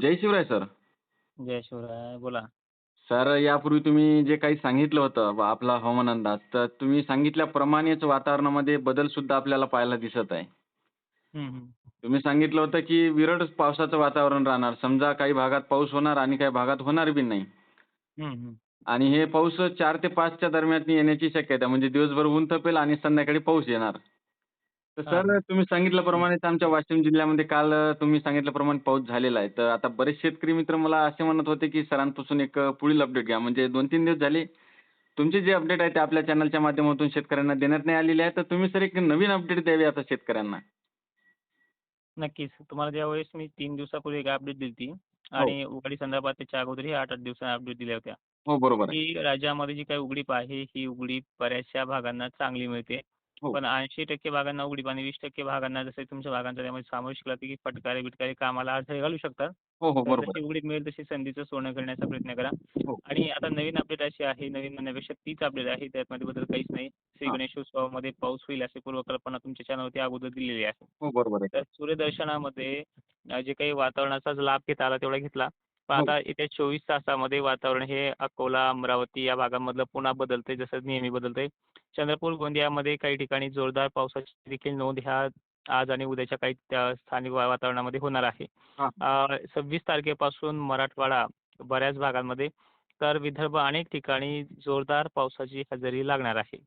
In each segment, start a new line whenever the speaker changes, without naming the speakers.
जय Shivray sir.
जय शिवराय. बोला.
Sir यापूर्वी तुम्ही जे काही सांगितलं होतं आपला हवामान अंदाज, तर तुम्ही सांगितल्याप्रमाणेच वातावरणामध्ये बदल सुद्धा आपल्याला पाहायला दिसत आहे. तुम्ही सांगितलं होतं की विरळ पावसाचं वातावरण राहणार. समजा काही भागात पाऊस होणार आणि काही भागात होणार बी नाही. आणि हे पाऊस 4 ते 5 च्या दरम्यान येण्याची शक्यता आहे. म्हणजे दिवसभर ऊन तपेल आणि संध्याकाळी पाऊस येणार. तर सर. तुम्ही सांगितल्याप्रमाणेच आमच्या वाशिम जिल्ह्यामध्ये काल तुम्ही सांगितल्याप्रमाणे पाऊस झालेला आहे. तर आता बरेच शेतकरी मित्र मला असे म्हणत होते की सरांपासून एक पुढील अपडेट घ्या. म्हणजे 2-3 दिवस झाले तुमचे जे अपडेट आहे ते आपल्या चॅनलच्या माध्यमातून शेतकऱ्यांना देण्यात नाही आलेले आहे. तर तुम्ही सर एक नवीन अपडेट द्यावी आता शेतकऱ्यांना.
नक्कीच. तुम्हाला ज्यावेळेस मी 3 दिवसापूर्वी एक अपडेट दिली होती
हो.
आणि उघाडी संदर्भात त्याच्या अगोदरही 8-8 दिवसांनी अपडेट दिल्या होत्या.
हो, बरोबर आहे.
की राज्यामध्ये जी काही उघडीप आहे, ही उघडीप बऱ्याचशा भागांना चांगली मिळते.
हो.
पण 80% भागांना उघडीप आणि 20% भागांना जसं तुमच्या भागांचा त्यामध्ये समावेश केला की फटकारे-बिटकारे कामाला अडथळे घालू शकतात.
हो, हो,
तर
बरोबर
जशी. उघडीप मिळेल तशी संधीचं सोनं करण्याचा प्रयत्न करा.
हो.
आणि आता नवीन अपडेट अशी आहे, नवीन म्हणण्यापेक्षा तीच अपडेट आहे. त्यामध्ये बदल काहीच नाही. श्री
हां.
गणेशोत्सवामध्ये पाऊस होईल अशी पूर्वकल्पना तुमच्या चॅनलवरती अगोदर दिलेली आहे.
हो, बरोबर आहे
तर
सर.
सूर्यदर्शनामध्ये अ, जे काही वातावरणाचा लाभ घेता आला तेवढा घेतला. पण
हो.
आता येत्या 24 तासामध्ये वातावरण हे अकोला, अमरावती या भागांमधलं पुन्हा बदलतंय जसं नेहमी बदलतंय. चंद्रपूर, गोंदियामध्ये काही ठिकाणी जोरदार पावसाची देखील नोंद ह्या आज आणि उद्याच्या काही स्थानिक वातावरणामध्ये होणार आहे. 26 तारखेपासून मराठवाडा बऱ्याच भागांमध्ये तर विदर्भ अनेक ठिकाणी जोरदार पावसाची हजेरी लागणार आहे.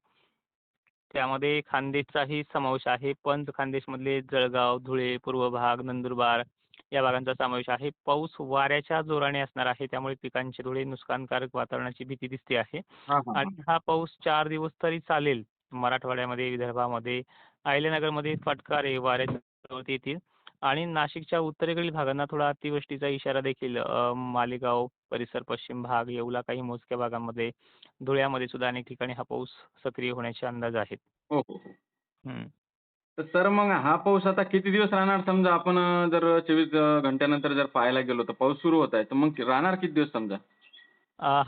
त्यामध्ये खान्देशचाही समावेश आहे. पण खान्देशमधले जळगाव, धुळे, पूर्व भाग, नंदुरबार या भागांचा समावेश आहे. पाऊस वाऱ्याच्या जोराने असणार आहे. त्यामुळे पिकांचे थोडे नुकसानकारक वातावरणाची भीती दिसते आहे.
हां, हां, हां.
आणि हा पाऊस 4 दिवस तरी चालेल. मराठवाड्यामध्ये, विदर्भामध्ये, अहिल्यानगरमध्ये फटकारे वाऱ्याच्या येतील आणि नाशिकच्या उत्तरेकडील भागांना थोडा अतिवृष्टीचा इशारा देखील मालेगाव परिसर, पश्चिम भाग, येवला काही मोजक्या भागांमध्ये, धुळ्यामध्ये सुद्धा अनेक ठिकाणी हा पाऊस सक्रिय होण्याचे अंदाज आहेत.
तर सर मग हा पाऊस आता किती दिवस राहणार समजा आपण जर 24 अ, घंट्यानंतर जर पाहायला गेलो तर पाऊस सुरू होत आहे. तर मग राहणार किती दिवस समजा?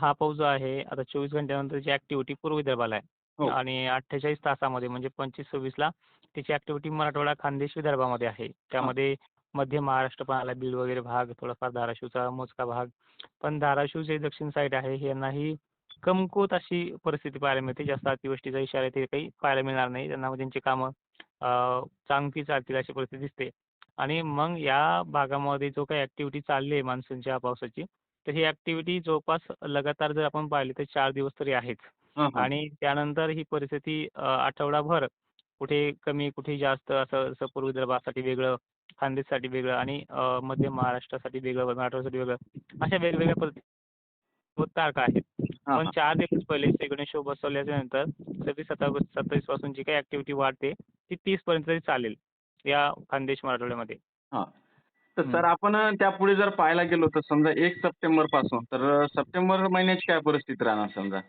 हा पाऊस जो आहे आता 24 घंट्यानंतरची ॲक्टिव्हिटी पूर्व विदर्भाला आहे.
हो.
आणि 48 तासामध्ये म्हणजे 25-26ला त्याची ॲक्टिव्हिटी मराठवाडा, खानदेश, विदर्भामध्ये आहे. त्यामध्ये मध्य महाराष्ट्र पण आला, बीड वगैरे भाग, थोडाफार धाराशिवचा मोजका भाग. पण धाराशिव जे दक्षिण साईड आहे यांनाही कमकुवत अशी परिस्थिती पाहायला मिळते. जास्त अतिवृष्टीचा इशारा ते काही पाहायला मिळणार नाही. त्यांना त्यांची कामं चांगली चालतील अशी परिस्थिती दिसते. आणि मग या भागामध्ये जो काही ॲक्टिव्हिटी चालली आहे मान्सूनच्या पावसाची, तर ही ॲक्टिव्हिटी जवळपास लगातार जर आपण पाहिली तर 4 दिवस तरी आहेच. आणि त्यानंतर ही परिस्थिती आठवडाभर कुठे कमी, कुठे जास्त असं जसं पूर्व विदर्भासाठी वेगळं, खानदेशसाठी वेगळं आणि मध्य महाराष्ट्रासाठी वेगळं, मराठवाड्यासाठी वेगळं अशा वेगवेगळ्या परिस्थिती तारखा आहेत. पण. 4 दिवस पहिले श्री गणेशोत्सव बसवल्याच्या नंतर 26, 27 पासून जी काही ॲक्टिव्हिटी वाढते ती 30 पर्यंत तरी चालेल. या खानदेश मराठवाड्यामध्ये.
हां. तर
हं.
सर आपण त्यापुढे जर पाहायला गेलो तर समजा 1 सप्टेंबरपासून तर अ, सप्टेंबर महिन्याची काय परिस्थिती राहणार समजा?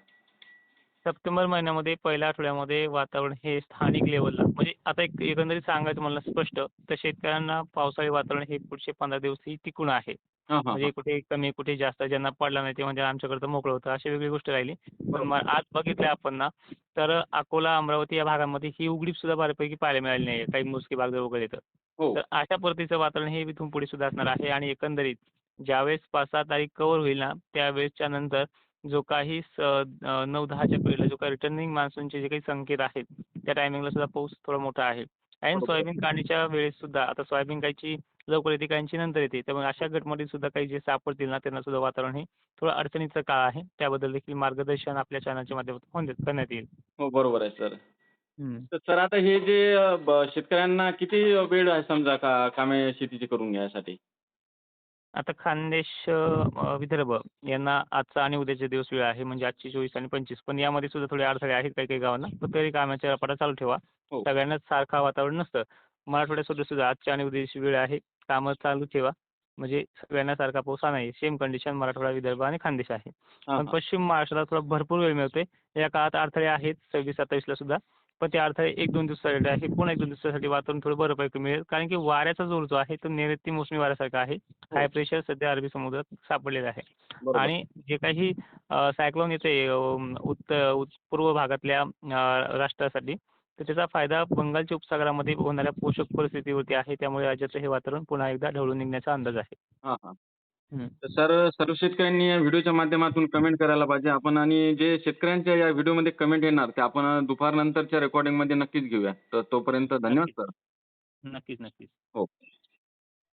सप्टेंबर महिन्यामध्ये पहिल्या आठवड्यामध्ये वातावरण हे स्थानिक लेव्हलला म्हणजे आता एक एकंदरीत सांगायचं म्हणलं स्पष्ट तर शेतकऱ्यांना पावसाळी वातावरण हे पुढचे 15 दिवसही टिकून आहे.
हां, हां,
म्हणजे
हां.
कुठे कमी, कुठे जास्त ज्यांना पडला नाही ते म्हणजे आमच्याकडे मोकळं होतं अशी वेगळी गोष्ट राहिली. पण मग आज बघितलं आपण ना तर अकोला, अमरावती या भागांमध्ये ही उघडीप सुद्धा बऱ्यापैकी पाहायला मिळाली नाहीये. काही मोजके भाग जर वगळले तर.
हो.
तर अशा पद्धतीचं वातावरण हे इथून पुढे सुद्धा असणार आहे आणि एकंदरीत ज्यावेळेस 5-6 तारीख कव्हर होईल ना त्यावेळेसच्या नंतर जो काही स अ, 9-10च्या पिरियडला जो काही रिटर्निंग मान्सूनचे जे काही संकेत आहेत, त्या टायमिंगला सुद्धा पाऊस थोडा मोठा आहे. आणि. सोयाबीन काढणीच्या वेळेस सुद्धा आता सोयाबीन काहींची लवकर येते, काहींची नंतर येते. त्यामुळे अशा गटमध्ये सुद्धा काही जे सापडतील ना त्यांना सुद्धा वातावरण हे थोडं अडचणीचं काळ आहे. त्याबद्दल देखील मार्गदर्शन आपल्या चॅनलच्या माध्यमातून होऊन करण्यात येईल.
हो, बरोबर आहे सर. तर सर आता हे जे शेतकऱ्यांना किती वेळ आहे समजा का कामे शेतीची करून घ्यायसाठी?
आता खानदेश विदर्भ यांना आजचा आणि उद्याचे दिवस वेळ आहे. म्हणजे आजची 24 आणि 25 पण यामध्ये सुद्धा थोडे अडथळे आहेत काही-काही गावांना. पण तरी कामाचा रपाटा चालू ठेवा.
हो.
सगळ्यांनाच सारखं वातावरण नसतं. मराठवाड्यात सुद्धा आजच्या आणि उद्याची वेळ आहे. कामं चालू ठेवा. म्हणजे सगळ्यांना सारखा पाऊस नाही. सेम कंडिशन मराठवाडा, विदर्भ आणि खानदेश आहे. पण. पश्चिम महाराष्ट्राला थोडा भरपूर वेळ मिळतोय. या काळात अडथळे आहेत 26-27ला सुद्धा. पण ते अडथळे 1-2 दिवसासाठी आहे. पुन्हा 1-2 दिवसासाठी वातावरण थोडं बऱ्यापैकी मिळेल. कारण की वाऱ्याचा जोर जो आहे तो नैऋत्य मोसमी वाऱ्यासारखा आहे.
हो.
हाय प्रेशर सध्या अरबी समुद्रात सापडलेलं आहे. आणि जे काही सायक्लोन येतंय अ, उत्त उत पूर्व भागातल्या राष्ट्रासाठी तर त्याचा फायदा बंगालच्या उपसागरामध्ये होणाऱ्या पोषक परिस्थितीवरती आहे. त्यामुळे राज्याचं हे वातावरण पुन्हा एकदा ढवळून निघण्याचा अंदाज आहे.
तर सर सर्व शेतकऱ्यांनी या व्हिडिओच्या माध्यमातून कमेंट करायला पाहिजे. आपण आणि जे शेतकऱ्यांच्या या व्हिडिओमध्ये कमेंट येणार ते आपण दुपारनंतरच्या रेकॉर्डिंगमध्ये नक्कीच घेऊया. तर तोपर्यंत धन्यवाद. सर.
नक्कीच, नक्कीच.
हो.